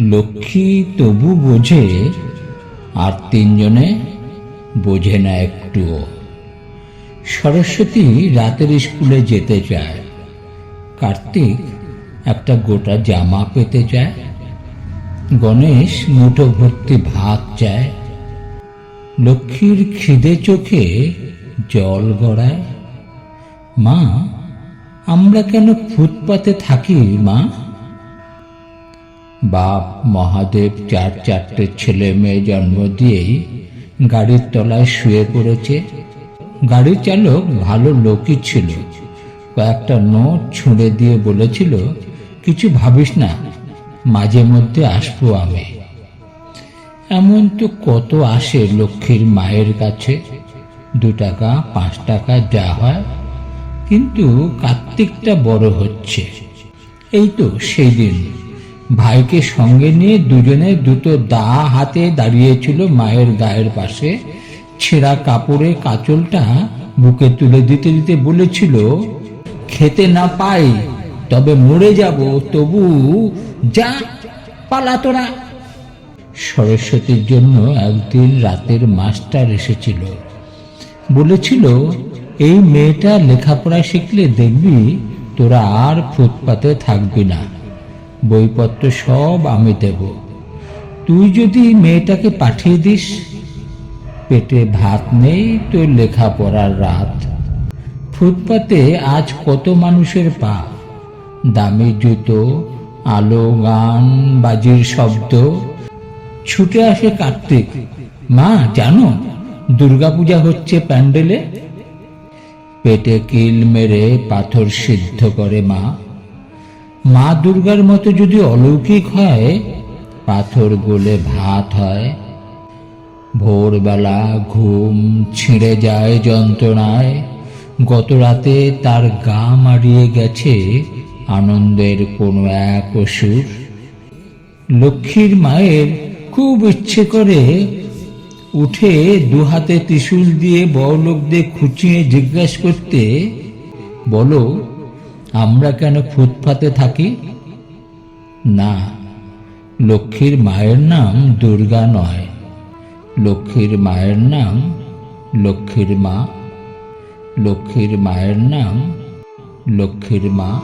লক্ষ্মী তবু বোঝে, আর তিনজনে বোঝে না একটুও। সরস্বতী রাতের স্কুলে যেতে চায়। কার্তিক একটা গোটা জামা পেতে চায়। গণেশ মুঠো ভর্তি ভাত চায়। লক্ষ্মীর খিদে চোখে জল গড়ায়। মা, আমরা কেন ফুটপাতে থাকি, মা? বাপ মহাদেব চার চারটে ছেলে মেয়ে জন্ম দিয়েই গাড়ির তলায় শুয়ে পড়েছে। গাড়ি চালক ভালো লোকই ছিল। কয়েকটা নোট ছুঁড়ে দিয়ে বলেছিল, কিছু ভাবিস না, মাঝে মধ্যে আসব আমি। এমন তো কত আসে লক্ষ্মীর মায়ের কাছে। দু টাকা, পাঁচ টাকা যা হয়, কিন্তু কার্তিকটা বড় হচ্ছে। এই তো সেই দিন। ভাইকে সঙ্গে নিয়ে দুজনে দুটো দা হাতে দাঁড়িয়েছিল মায়ের গায়ের পাশে। ছেঁড়া কাপড়ে কাচলটা বুকে তুলে দিতে দিতে বলেছিল, খেতে না পাই, তবে মরে যাব, তবু যা, পালা তোরা। সরস্বতীর জন্য একদিন রাতের মাস্টার এসেছিল। বলেছিল, এই মেয়েটা লেখাপড়া শিখলে দেখবি তোরা আর ফুটপাতে থাকবি না। বইপত্র সব আমি দেব। তুই যদি মেয়েটাকে পাঠিয়ে দিস, পেটে ভাত নেই, তোর লেখাপড়ার রাত। ফুটপাতে আজ কত মানুষের পা। দামি জুতো, আলো, গান, বাজির শব্দ। ছুটে আসে কার্তিক। মা, জানো, দুর্গাপূজা হচ্ছে প্যান্ডেলে? পেটে কিল মেরে পাথর সিদ্ধ করে মা। মা দুর্গার মতো যদি অলৌকিক হয়, পাথর গলে ভাত হয়। ভোরবেলা ঘুম ছিঁড়ে যায় যন্ত্রণায়। গত রাতে তার গা মারিয়ে গেছে আনন্দের কোনো এক অসুর। লক্ষ্মীর মায়ের খুব ইচ্ছে করে উঠে দু হাতে ত্রিশূল দিয়ে বড় লোকদের খুঁচিয়ে জিজ্ঞাসা করতে, বলো আমরা কেন ফুটপাতে থাকি? না, লক্ষ্মীর মায়ের নাম দুর্গা নয়। লক্ষ্মীর মায়ের নাম লক্ষ্মীর মা। লক্ষ্মীর মায়ের নাম লক্ষ্মীর মা।